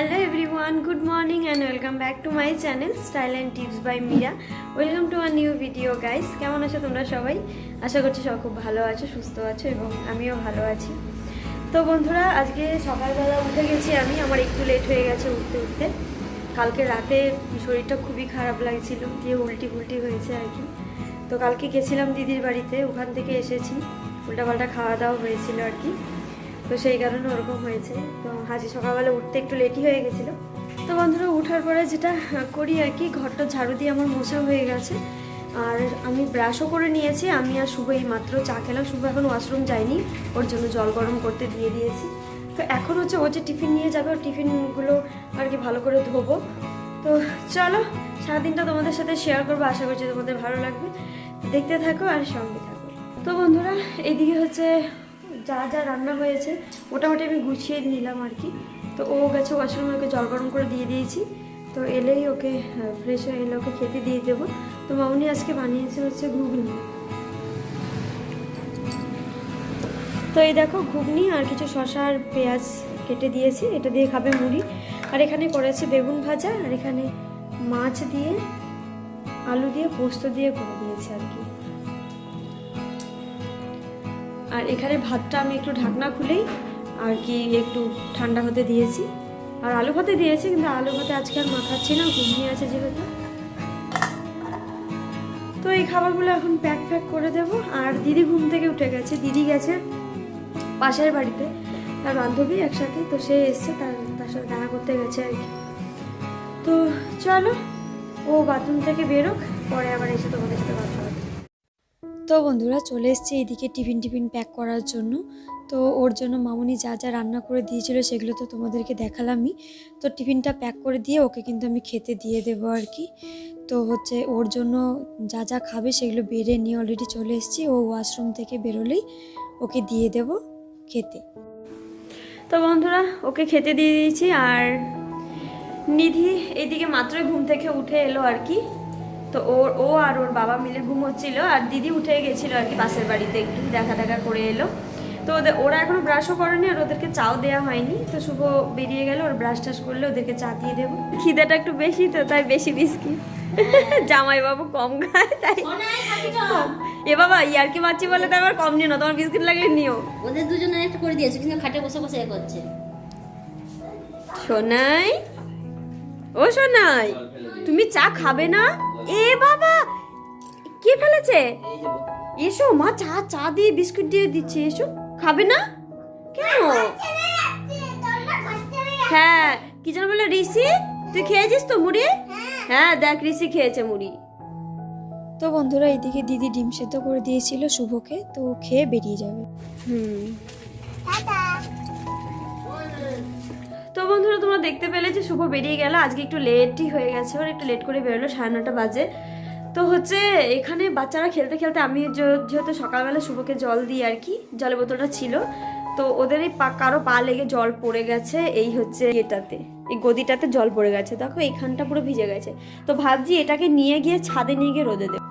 Hello everyone good morning and welcome back to my channel style and tips by Meera welcome to our new video guys কেমন আছো তোমরা সবাই? আশা করছি সব খুব ভালো আছো, সুস্থ আছো এবং আমিও ভালো আছি। তো বন্ধুরা, আজকে সকালবেলা উঠে গেছি আমি, আমার একটু লেট হয়ে গেছে উঠতে উঠতে। কালকে রাতে শরীরটা খুবই খারাপ লাগছিল, দিয়ে উল্টি ফুলটি হয়েছে আর কি। তো কালকে গেছিলাম দিদির বাড়িতে, ওখান থেকে এসেছি, উল্টাপাল্টা খাওয়া দাওয়া হয়েছিল আর কি। তো সেই কারণে ওরকম হয়েছে। তো আজ সকালবেলা উঠতে একটু লেটই হয়ে গেছিল। তো বন্ধুরা ওঠার পরে যেটা করি আর কি, ঘরটা ঝাড়ু দিয়ে আমার মোছা হয়ে গেছে। আর আমি ব্রাশও করে নিয়েছি। আমি আর শুভ এই মাত্র চা খেলাম। শুভ এখন ওয়াশরুম যায়নি। ওর জন্য জল গরম করতে দিয়ে দিয়েছি। তো এখন হচ্ছে ও যে টিফিন নিয়ে যাবে, ওর টিফিনগুলো আর কি ভালো করে ধোবো। তো চলো, সারাদিনটা তোমাদের সাথে শেয়ার করব। আশা করছি তোমাদের ভালো লাগবে। দেখতে থাকো আর সঙ্গে থাকো। তো বন্ধুরা এইদিকে হচ্ছে যা যা রান্না হয়েছে, মোটামুটি আমি গুছিয়ে নিলাম আর কি। তো ও গেছে ওয়াশরুমে ওকে জল গরম করে দিয়ে দিয়েছি। তো এলেই ওকে ফ্রেশ হয়ে এলে ওকে খেতে দিয়ে দেবো। তো মামনি আজকে বানিয়েছে হচ্ছে ঘুগনি। তো এই দেখো ঘুগনি আর কিছু শশা আর পেঁয়াজ কেটে দিয়েছি। এটা দিয়ে খাবে মুড়ি। আর এখানে করেছে বেগুন ভাজা, আর এখানে মাছ দিয়ে, আলু দিয়ে, পোস্ত দিয়ে করে দিয়েছে আর কি। আর এখানে ভাতটা আমি একটু ঢাকনা খুলেই আর কি একটু ঠান্ডা হতে দিয়েছি। আর আলু ভাতে দিয়েছি, কিন্তু আলু ভাতে আজকে আর মাখাচ্ছি না ঘুমিয়ে আছে যেহেতু। তো এই খাবারগুলো এখন প্যাক প্যাক করে দেব। আর দিদি ঘুম থেকে উঠে গেছে, দিদি গেছে পাশের বাড়িতে, তার বান্ধবী একসাথে, তো সে এসছে, তার তার সাথে দেখা করতে গেছে আর কি। তো চলো, ও বাথরুম থেকে বেরোক, পরে আবার এসে তোমাদের সাথে কথা তো বন্ধুরা চলে এসেছি এদিকে টিফিন টিফিন প্যাক করার জন্য। তো ওর জন্য মামুনি যা যা রান্না করে দিয়েছিল সেগুলো তো তোমাদেরকে দেখালামই। তো টিফিনটা প্যাক করে দিয়ে ওকে কিন্তু আমি খেতে দিয়ে দেবো আর কি। তো হচ্ছে ওর জন্য যা যা খাবে সেগুলো বেড়ে নিয়ে অলরেডি চলে এসেছি। ও ওয়াশরুম থেকে বেরোলেই ওকে দিয়ে দেব খেতে। তো বন্ধুরা, ওকে খেতে দিয়ে দিয়েছি আর নিধি এইদিকে মাত্রই ঘুম থেকে উঠে এলো আর কি। তো ওর ও আর ওর বাবা মিলে ঘুমোচ্ছিল আর দিদি উঠে গেছিল আর কি পাশের বাড়িতে একটু দেখা দেখা করে এলো। তো ওদের ওরা এখনও ব্রাশও করেনি আর ওদেরকে চাও দেওয়া হয়নি। তো শুভ বেরিয়ে গেল ওর ব্রাশ টাশ করলে ওদেরকে চা দিয়ে দেবো। খিদেটা একটু বেশি তো তাই বেশি বিস্কিট জামাই বাবু কম খায় তাই। এ বাবা ইয়ারকি মারছি বলে তো আবার কম নিও না তোমার বিস্কিট লাগলে নিও। ওদের দুজনে একটা করে দিয়েছে কিন্তু খাটে বসে বসে করছে। সোনাই? ও সোনাই তুমি চা খাবে না? এ বাবা! কে ফেলেছে? এসো মা চা চা দিয়ে বিস্কুট দিয়ে দিচ্ছে এসো। খাবে না? কেন? হ্যাঁ কি যেন বলে ঋষি? তুই খেয়েছিস তো মুড়ি? হ্যাঁ দেখ ঋষি খেয়েছে মুড়ি। তো বন্ধুরা এইদিকে দিদি ডিম সেদ্ধ করে দিয়েছিল শুভকে তো খেয়ে বেরিয়ে যাবে। হুম। তো বন্ধুরা, তোমরা দেখতে পেলে যে শুভ বেরিয়ে গেল। আজকে একটু লেটই হয়ে গেছে ওর একটু লেট করে বেরোলো, সাড়ে নটা বাজে। তো হচ্ছে এখানে বাচ্চারা খেলতে খেলতে আমি যেহেতু সকালবেলা শুভকে জল দিই আর কি, জলের বোতলটা ছিল, তো ওদের এই পা- কারও পা লেগে জল পড়ে গেছে এই হচ্ছে এটাতে এই গদিটাতে জল পড়ে গেছে। দেখো, এইখানটা পুরো ভিজে গেছে। তো ভাবছি এটাকে নিয়ে গিয়ে ছাদে নিয়ে গিয়ে রোদে দেবো।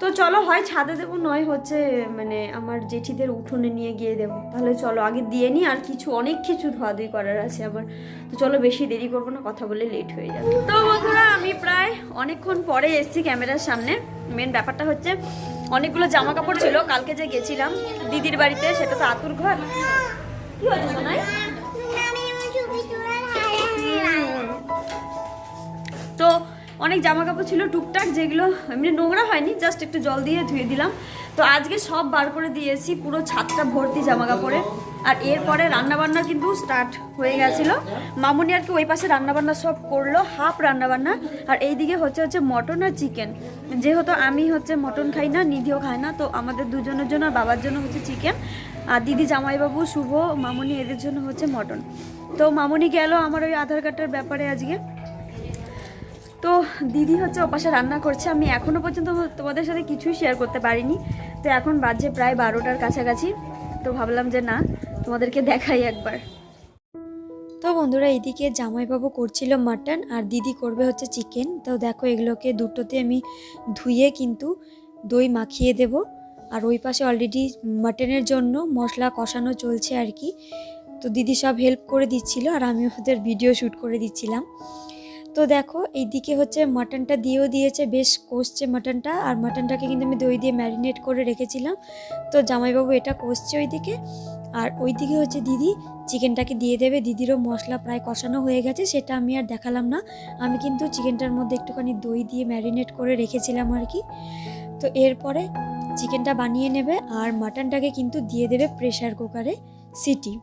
তো চলো, হয় ছাদে দেবো, নয় হচ্ছে মানে আমার জেঠিদের উঠোনে নিয়ে গিয়ে দেবো। তাহলে চলো, আগে দিয়ে নিই, আর কিছু, অনেক কিছু ধোয়াধুয়ি করার আছে আবার। তো চলো, বেশি দেরি করব না, কথা বলে লেট হয়ে যাবে। তো বন্ধুরা, আমি প্রায় অনেকক্ষণ পরে এসেছি ক্যামেরার সামনে। মেন ব্যাপারটা হচ্ছে, অনেকগুলো জামা কাপড় ছিল, কালকে যে গেছিলাম দিদির বাড়িতে, সেটা তো আতুর ঘর। কি হয়েছে সোনাই? অনেক জামা কাপড় ছিল, টুকটাক যেগুলো এমনি নোংরা হয়নি জাস্ট একটু জল দিয়ে ধুয়ে দিলাম। তো আজকে সব বার করে দিয়েছি পুরো ছাদটা ভর্তি জামা কাপড়ে আর এরপরে রান্নাবান্না কিন্তু স্টার্ট হয়ে গেছিল। মামুনি আর কি ওই পাশে রান্নাবান্না সব করল হাফ রান্নাবান্না। আর এইদিকে হচ্ছে হচ্ছে মটন আর চিকেন যেহেতু আমি হচ্ছে মটন খাই না, নিধিও খায় না, তো আমাদের দুজনের জন্য আর বাবার জন্য হচ্ছে চিকেন আর দিদি জামাইবাবু, শুভ, মামুনি এদের জন্য হচ্ছে মটন। তো মামুনি গেল আমার ওই আধার কার্ডের ব্যাপারে আজকে। তো দিদি হচ্ছে ওপাশে রান্না করছে। আমি এখনও পর্যন্ত তোমাদের সাথে কিছুই শেয়ার করতে পারিনি। তো এখন বাজে প্রায় বারোটার কাছাকাছি। তো ভাবলাম যে না, তোমাদেরকে দেখাই একবার। তো বন্ধুরা, এদিকে জামাইবাবু করছিল মাটন আর দিদি করবে হচ্ছে চিকেন তো দেখো এগুলোকে দুটোতে আমি ধুয়ে কিন্তু দই মাখিয়ে দেব। আর ওই পাশে অলরেডি মাটনের জন্য মশলা কষানো চলছে আর কি। তো দিদি সব হেল্প করে দিচ্ছিল আর আমি ওদের ভিডিও শ্যুট করে দিচ্ছিলাম। তো দেখো, এইদিকে হচ্ছে মাটনটা দিয়েও দিয়েছে, বেশ কষছে মাটনটা। আর মাটনটাকে কিন্তু আমি দই দিয়ে ম্যারিনেট করে রেখেছিলাম। তো জামাইবাবু এটা কষছে ওইদিকে। আর ওইদিকে হচ্ছে দিদি চিকেনটাকে দিয়ে দেবে। দিদিরও মশলা প্রায় কষানো হয়ে গেছে, সেটা আমি আর দেখালাম না। আমি কিন্তু চিকেনটার মধ্যে একটুখানি দই দিয়ে ম্যারিনেট করে রেখেছিলাম আর কি। তো এরপরে চিকেনটা বানিয়ে নেবে, আর মাটনটাকে কিন্তু দিয়ে দেবে প্রেশার কুকারে সিটি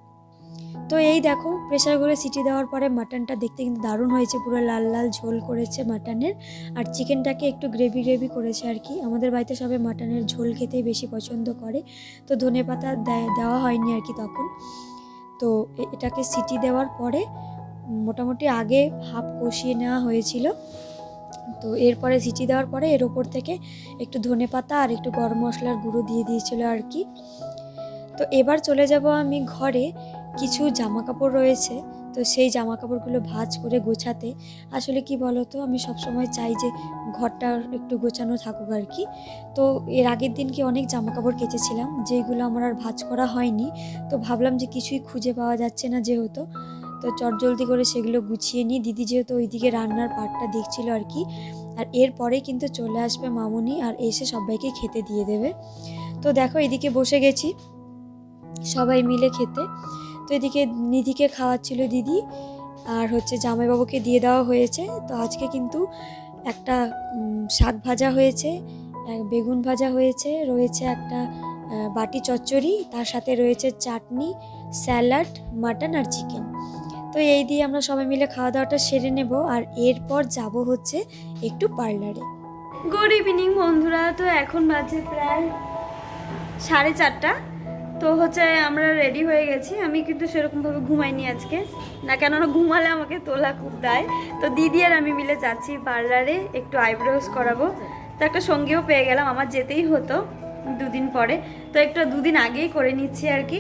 তো এই দেখো প্রেশার কুকারে সিটি দেওয়ার পরে মাটনটা দেখতে কিন্তু দারুণ হয়েছে, পুরো লাল লাল ঝোল করেছে মাটনের আর চিকেনটাকে একটু গ্রেভি গ্রেভি করেছে আর কি। আমাদের বাড়িতে সবাই মাটনের ঝোল খেতেই বেশি পছন্দ করে। তো ধনে পাতা দেওয়া হয়নি আর কি তখন। তো এটাকে সিটি দেওয়ার পরে মোটামুটি আগে হাফ কষিয়ে নেওয়া হয়েছিল। তো এরপরে সিটি দেওয়ার পরে এর ওপর থেকে একটু ধনে পাতা আর একটু গরম মশলার গুঁড়ো দিয়ে দিয়েছিল আর কি। তো এবার চলে যাব আমি ঘরে। কিছু জামা কাপড় রয়েছে, তো সেই জামা কাপড়গুলো ভাজ করে গোছাতে, আসলে কি বলো তো আমি সবসময় চাই যে ঘরটা একটু গোছানো থাকুক আর কি। তো এর আগের দিনকে অনেক জামা কাপড় কেচেছিলাম যেগুলো আমার আর ভাজ করা হয়নি, তো ভাবলাম যে কিছুই খুঁজে পাওয়া যাচ্ছে না যেহেতু, তো চটজলদি করে সেগুলো গুছিয়ে নিই। দিদি যেহেতু ওইদিকে রান্নার পাটটা দেখছিল আর কি, আর এরপরে কিন্তু চলে আসবে মামুনি আর এসে সবাইকে খেতে দিয়ে দেবে। তো দেখো এদিকে বসে গেছি, সবাই মিলে খেতে। তো এদিকে নিধিকে খাওয়াচ্ছিল দিদি আর হচ্ছে জামাইবাবুকে দিয়ে দেওয়া হয়েছে। তো আজকে কিন্তু একটা শাক ভাজা হয়েছে বেগুন ভাজা হয়েছে, রয়েছে একটা বাটি চচ্চড়ি, তার সাথে রয়েছে চাটনি, স্যালাড, মাটন আর চিকেন। তো এই দিয়ে আমরা সবাই মিলে খাওয়া দাওয়াটা সেরে নেব আর এরপর যাব হচ্ছে একটু পার্লারে। গুড ইভিনিং বন্ধুরা, তো এখন বাজে প্রায় সাড়ে চারটা। তো হচ্ছে আমরা রেডি হয়ে গেছি। আমি কিন্তু সেরকমভাবে ঘুমাইনি আজকে। না, কেননা ঘুমালে আমাকে তোলা খুব দেয়। তো দিদি আর আমি মিলে যাচ্ছি পার্লারে, একটু আইব্রোজ করাবো। তো একটা সঙ্গীও পেয়ে গেলাম, আমার যেতেই হতো দুদিন পরে। তো একটু দুদিন আগেই করে নিচ্ছি আর কি।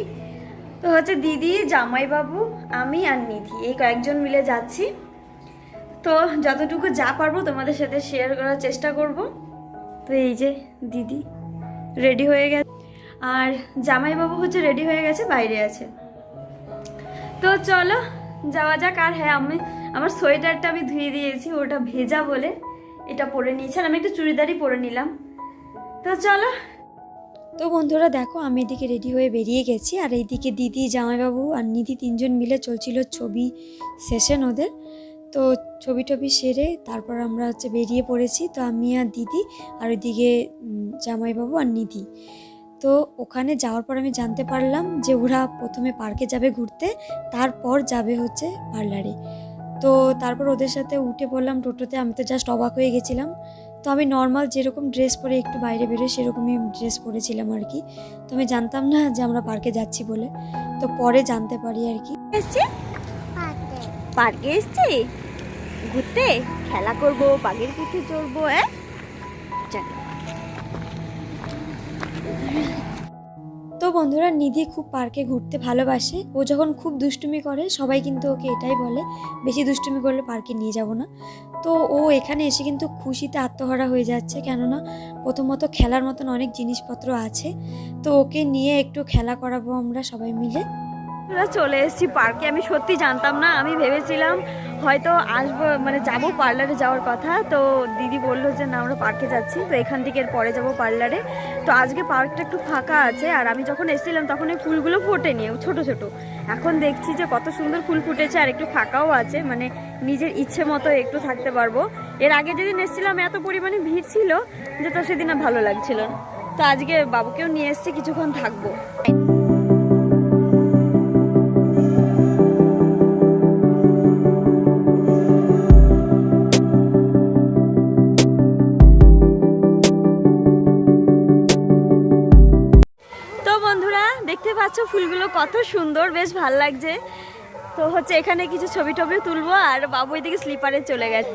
তো হচ্ছে দিদি, জামাইবাবু, আমি আর নিধি, এই কয়েকজন মিলে যাচ্ছি। তো যতটুকু যা পারব তোমাদের সাথে শেয়ার করার চেষ্টা করব। তো এই যে দিদি রেডি হয়ে গেছে। আর জামাইবাবু হচ্ছে রেডি হয়ে গেছে, বাইরে আছে। তো চলো, যাওয়া যাক। আর হ্যাঁ আমি, আমার সোয়েটারটা আমি ধুয়ে দিয়েছি, ওটা ভেজা বলে এটা পরে নিয়েছি। আর আমি একটু চুড়িদারই পরে নিলাম। তো চলো। তো বন্ধুরা, দেখো, আমি এদিকে রেডি হয়ে বেরিয়ে গেছি। আর এইদিকে দিদি, জামাইবাবু আর নিধি তিনজন মিলে চলছিল ছবি সেশন ওদের। তো ছবি টবি সেরে তারপর আমরা হচ্ছে বেরিয়ে পড়েছি। তো আমি আর দিদি, আর ওইদিকে জামাইবাবু আর নিধি। তো ওখানে যাওয়ার পর আমি জানতে পারলাম যে ওরা প্রথমে পার্কে যাবে ঘুরতে, তারপর যাবে হচ্ছে পার্লারে। তো তারপর ওদের সাথে উঠে পড়লাম টোটোতে, আমি তো জাস্ট অবাক হয়ে গেছিলাম। তো আমি নর্মাল যেরকম ড্রেস পরে একটু বাইরে বেরোই, সেরকমই ড্রেস পরেছিলাম আর কি তো আমি জানতাম না যে আমরা পার্কে যাচ্ছি বলে। তো পরে জানতে পারি আর কি পার্কে এসছি? ঘুরতে? খেলা করব, বাঘের পিঠে চড়বো হ্যাঁ তো বন্ধুরা, নিধি খুব পার্কে ঘুরতে ভালোবাসে। ও যখন খুব দুষ্টুমি করে, সবাই কিন্তু ওকে এটাই বলে, বেশি দুষ্টুমি করলে পার্কে নিয়ে যাব না। তো ও এখানে এসে কিন্তু খুশিতে আত্মহারা হয়ে যাচ্ছে, কেননা প্রথমত খেলার মতন অনেক জিনিসপত্র আছে। তো ওকে নিয়ে একটু খেলা করাবো আমরা সবাই মিলে। চলে এসেছি পার্কে। আমি সত্যি জানতাম না, আমি ভেবেছিলাম হয়তো আসব মানে যাব পার্লারে যাওয়ার কথা। তো দিদি বলল যে, না, আমরা পার্কে যাচ্ছি। তো এখান থেকে পরে যাব পার্লারে। তো আজকে পার্কটা একটু ফাঁকা আছে, আর আমি যখন এসেছিলাম তখন এই ফুলগুলো ফোটেনি ছোট ছোট। এখন দেখছি যে, কত সুন্দর ফুল ফুটেছে, আর একটু ফাঁকাও আছে। মানে নিজের ইচ্ছে মতো একটু থাকতে পারব। এর আগে যেদিন এসেছিলাম, এত পরিমাণে ভিড় ছিল যে, তো সেদিন ভালো লাগছিল তো আজকে বাবুকেও নিয়ে এসেছি, কিছুক্ষণ থাকব। ফুলগুলো কত সুন্দর, বেশ ভালো লাগছে। তো হচ্ছে এখানে কিছু ছবি টবি তুলবো আর বাবু এদিকে স্লিপারে চলে গেছে।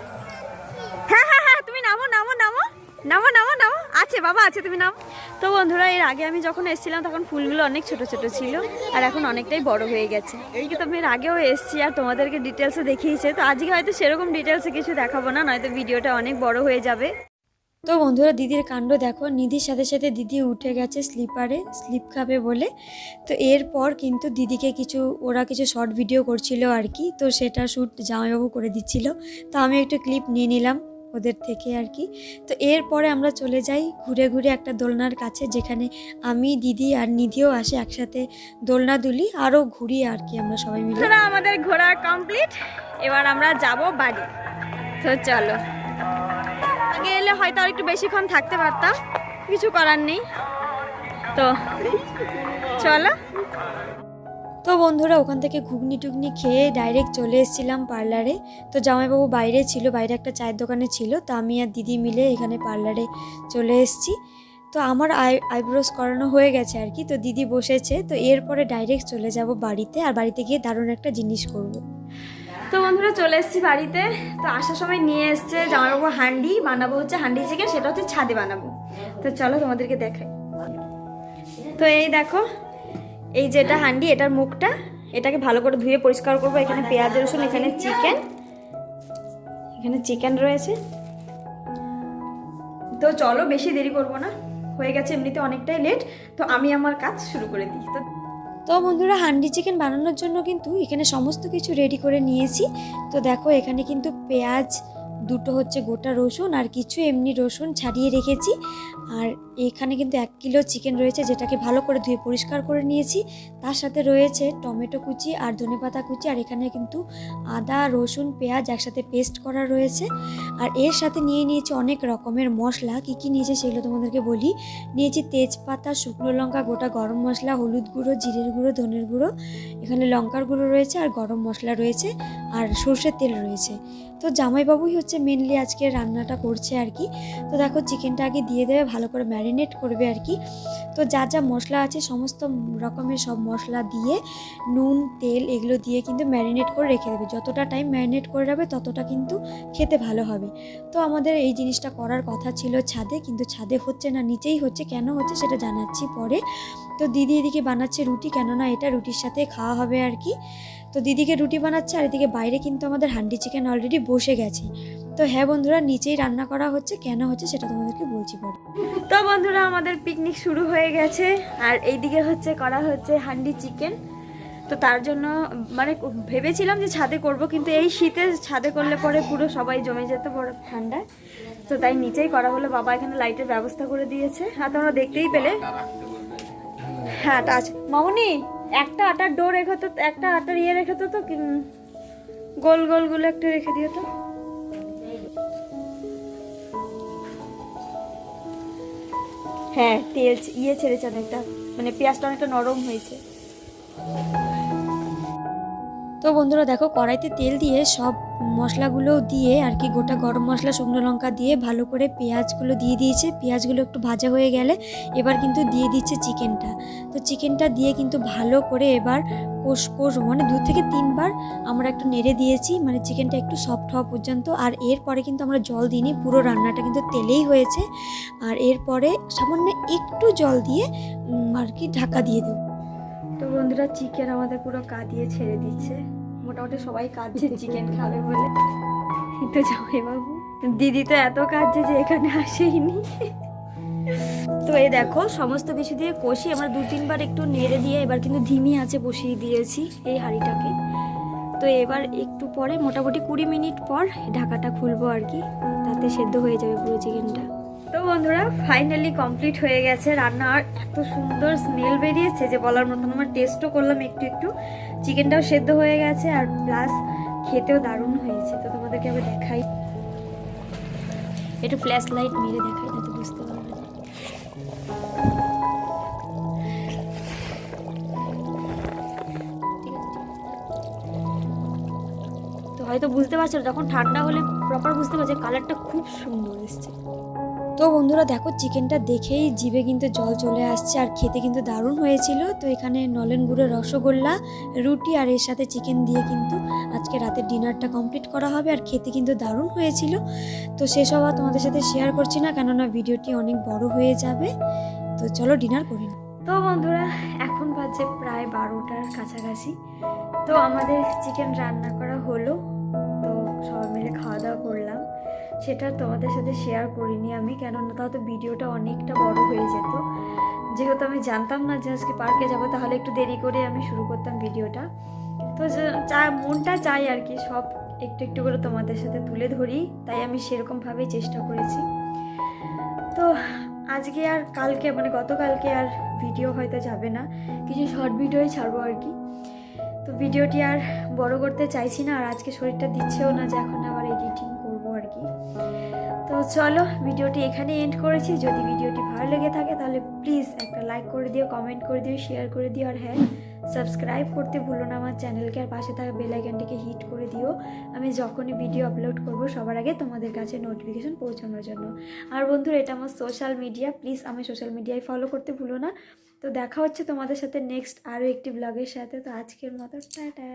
হ্যাঁ হ্যাঁ হ্যাঁ তুমি নামো নামো নামো নামো নামো নামো। আছে, বাবা, আছে, তুমি নাম। তো বন্ধুরা, এর আগে আমি যখন এসেছিলাম তখন ফুলগুলো অনেক ছোট ছোট ছিল আর এখন অনেকটাই বড় হয়ে গেছে। এইকে তো আমি এর আগেও এসেছি আর তোমাদেরকে ডিটেলসে দেখিয়েছে। তো আজকে হয়তো সেরকম ডিটেলসে কিছু দেখাবো না, নয়তো ভিডিওটা অনেক বড় হয়ে যাবে। তো বন্ধুরা, দিদির কাণ্ড দেখো। নিধির সাথে সাথে দিদি উঠে গেছে স্লিপারে, স্লিপ খাবে বলে। তো এরপর কিন্তু দিদিকে কিছু, ওরা কিছু শর্ট ভিডিও করছিল আর কি। তো সেটা শ্যুট জামাইবাবু করে দিচ্ছিল। তো আমি একটু ক্লিপ নিয়ে নিলাম ওদের থেকে আর কি। তো এরপরে আমরা চলে যাই ঘুরে ঘুরে একটা দোলনার কাছে, যেখানে আমি, দিদি আর নিধিও আসে একসাথে দোলনা দুলি আরও ঘুরি আর কি আমরা সবাই মিলে। আমাদের ঘোরা কমপ্লিট এবার আমরা যাব বাড়ি। তো চলো। এলে হয়তো আর একটু বেশিক্ষণ থাকতে পারতাম। কিছু করার নেই। তো, চলো। তো বন্ধুরা, ওখান থেকে ঘুগনি টুগনি খেয়ে ডাইরেক্ট চলে এসেছিলাম পার্লারে তো জামাইবাবু বাইরে ছিল, বাইরে একটা চায়ের দোকানে ছিল। তো আমি আর দিদি মিলে এখানে পার্লারে চলে এসেছি। তো আমার আই আইব্রোস করানো হয়ে গেছে আর কি। তো দিদি বসেছে। তো এরপরে ডাইরেক্ট চলে যাব বাড়িতে। আর বাড়িতে গিয়ে দারুণ একটা জিনিস করব। তো বন্ধুরা চলে এসেছি বাড়িতে। তো আসার সময় নিয়ে এসছে জামাইবাবু হান্ডি বানাবো হচ্ছে হান্ডি চিকেন, সেটা হচ্ছে ছাদে বানাবো। তো চলো তোমাদেরকে দেখাই। তো এই দেখো, এই যেটা হান্ডি এটার মুখটা, এটাকে ভালো করে ধুয়ে পরিষ্কার করব। এখানে পেঁয়াজ, রসুন, এখানে চিকেন। এখানে চিকেন রয়েছে। তো চলো, বেশি দেরি করব না। হয়ে গেছে এমনিতে অনেকটাই লেট তো আমি আমার কাজ শুরু করে দিই। তো তো বন্ধুরা, হান্ডি চিকেন বানানোর জন্য কিন্তু এখানে সমস্ত কিছু রেডি করে নিয়েছি। তো দেখো, এখানে কিন্তু পেঁয়াজ দুটো হচ্ছে গোটা রসুন আর কিছু এমনি রসুন ছাড়িয়ে রেখেছি। আর এখানে কিন্তু এক কিলো চিকেন রয়েছে যেটাকে ভালো করে ধুয়ে পরিষ্কার করে নিয়েছি। তার সাথে রয়েছে টমেটো কুচি আর ধনেপাতা কুচি আর এখানে কিন্তু আদা, রসুন, পেঁয়াজ একসাথে পেস্ট করা রয়েছে। আর এর সাথে নিয়ে নিয়েছি অনেক রকমের মশলা। কী কী নিয়েছে সেগুলো তোমাদেরকে বলি। নিয়েছি তেজপাতা, শুকনো লঙ্কা, গোটা গরম মশলা, হলুদ গুঁড়ো, জিরের গুঁড়ো, ধনের গুঁড়ো। এখানে লঙ্কার গুঁড়ো রয়েছে আর গরম মশলা রয়েছে। আর সর্ষের তেল রয়েছে। তো জামাইবাবুই হচ্ছে মেনলি আজকে রান্নাটা করছে আর কি। তো দেখো চিকেনটা আগে দিয়ে দেবে, ভালো করে ম্যারিনেট করবে আর কি। তো যা যা মশলা আছে, সমস্ত রকমের সব মশলা দিয়ে নুন, তেল এগুলো দিয়ে কিন্তু ম্যারিনেট করে রেখে দেবে। যতটা টাইম ম্যারিনেট করে রাখবে, ততটা কিন্তু খেতে ভালো হবে। তো আমাদের এই জিনিসটা করার কথা ছিল ছাদে, কিন্তু ছাদে হচ্ছে না, নিচেই হচ্ছে। কেন হচ্ছে সেটা জানাচ্ছি পরে। তো দিদি এদিকে বানাচ্ছে রুটি, কেননা এটা রুটির সাথে খাওয়া হবে আর কি। তো দিদিকে রুটি বানাচ্ছে আর এদিকে বাইরে কিন্তু আমাদের হান্ডি চিকেন অলরেডি বসে গেছে। তো হ্যাঁ বন্ধুরা, নিচেই রান্না করা হচ্ছে, কেন হচ্ছে সেটা তোমাদেরকে বলছি পরে। তো বন্ধুরা, আমাদের পিকনিক শুরু হয়ে গেছে আর এইদিকে হচ্ছে করা হচ্ছে হান্ডি চিকেন। তো তার জন্য মানে ভেবেছিলাম যে ছাদে করব, কিন্তু এই শীতে ছাদে করলে পরে পুরো সবাই জমে যেত বড় ঠান্ডায়। তো তাই নিচেই করা হলো, বাবা এখানে লাইটের ব্যবস্থা করে দিয়েছে। আর তোমরা দেখতেই পেলে। হ্যাঁ টাচ মামনি একটা আটার ডো রেখে তো, একটা আটার ইয়ে রেখে তো তো গোল গোলগুলো একটা রেখে দিও তো। হ্যাঁ তেল ইয়ে ছেড়েছে অনেকটা মানে পেঁয়াজটা অনেকটা নরম হয়েছে। তো বন্ধুরা দেখো, কড়াইতে তেল দিয়ে সব মশলাগুলো দিয়ে আর কি, গোটা গরম মশলা, শুকনো লঙ্কা দিয়ে ভালো করে পেঁয়াজগুলো দিয়ে দিয়েছে। পেঁয়াজগুলো একটু ভাজা হয়ে গেলে এবার কিন্তু দিয়ে দিচ্ছে চিকেনটা। তো চিকেনটা দিয়ে কিন্তু ভালো করে এবার কোষ কোষ মানে দু থেকে তিনবার আমরা একটু নেড়ে দিয়েছি মানে চিকেনটা একটু সফট হওয়া পর্যন্ত। আর এরপরে কিন্তু আমরা জল দিইনি, পুরো রান্নাটা কিন্তু তেলেই হয়েছে। আর এরপরে সামান্য একটু জল দিয়ে আর কি ঢাকা দিয়ে দেবো। তো বন্ধুরা, চিকেন আমাদের পুরো কাঁদিয়ে ছেড়ে দিচ্ছে। মোটামুটি সবাই কাঁদছে চিকেন খাবে বলে। তো জামাই বাবু দিদি তো এত কাঁদছে যে এখানে আসেইনি। তো এই দেখো, সমস্ত কিছু দিয়ে কষি আমরা দু তিনবার একটু নেড়ে দিয়ে এবার কিন্তু ধিমি আছে বসিয়ে দিয়েছি এই হাঁড়িটাকে। তো এবার একটু পরে মোটামুটি কুড়ি মিনিট পর ঢাকাটা খুলবো আর কি, তাতে সেদ্ধ হয়ে যাবে পুরো চিকেনটা তো বন্ধুরা ফাইনালি কমপ্লিট হয়ে গেছে। রান্না আর এত সুন্দর স্মেল বেরিয়েছে যে বলার মতন আমার টেস্টও করলাম একটু একটু। চিকেনটাও সেদ্ধ হয়ে গেছে আর প্লাস খেতেও দারুণ হয়েছে। তো তোমাদেরকে আবার দেখাই। একটু ফ্ল্যাশ লাইট মেরে দেখাই না তো বুঝতে পারবে। হয়তো বুঝতে পারছ, যখন ঠান্ডা হলে প্রপার বুঝতে পারছে কালারটা খুব সুন্দর এসছে। তো বন্ধুরা দেখো, চিকেনটা দেখেই জিভে কিন্তু জল চলে আসছে আর খেতে কিন্তু দারুণ হয়েছিল। তো এখানে নলেন গুঁড়ো রসগোল্লা, রুটি আর এর সাথে চিকেন দিয়ে কিন্তু আজকে রাতের ডিনারটা কমপ্লিট করা হবে আর খেতে কিন্তু দারুণ হয়েছিল। তো সেসব আর তোমাদের সাথে শেয়ার করছি না, কেননা ভিডিওটি অনেক বড় হয়ে যাবে। তো চলো ডিনার করি। তো বন্ধুরা, এখন বাজে প্রায় বারোটার কাছাকাছি। তো আমাদের চিকেন রান্না করা হলো। সেটা তোমাদের সাথে শেয়ার করিনি আমি, কেননা তাহলে ভিডিওটা অনেকটা বড় হয়ে যেত। যেহেতু আমি জানতাম না যে আজকে পার্কে যাব, তাহলে একটু দেরি করে আমি শুরু করতাম ভিডিওটা। তো চা মনটা চাই আর কি, সব একটু একটু করে তোমাদের সাথে তুলে ধরি, তাই আমি সেরকমভাবেই চেষ্টা করেছি। তো আজকে আর কালকে মানে গতকালকে আর ভিডিও হয়তো যাবে না, কিছু শর্ট ভিডিওই ছাড়বো আর কি। তো ভিডিওটি আর বড় করতে চাইছি না, আর আজকে শরীরটা দিচ্ছেও না যে এখন আবার এডিটিং করব আর কি। তো চলো, ভিডিওটি এখানে এন্ড করেছি। যদি ভিডিওটি ভালো লেগে থাকে তাহলে প্লিজ একটা লাইক করে দিও কমেন্ট করে দিও শেয়ার করে দিও, আর হ্যাঁ সাবস্ক্রাইব করতে ভুলো না আমার চ্যানেলকে আর পাশে থাকা বেল আইকনটিকে হিট করে দিও। আমি যখনই ভিডিও আপলোড করব, সবার আগে তোমাদের কাছে নোটিফিকেশন পৌঁছানোর জন্য। আর বন্ধুরা, এটা আমার সোশ্যাল মিডিয়া প্লিজ আমি সোশ্যাল মিডিয়ায় ফলো করতে ভুলো না। তো দেখা হচ্ছে তোমাদের সাথে নেক্সট আরও একটি ব্লগের সাথে। তো আজকের মতো টাটা।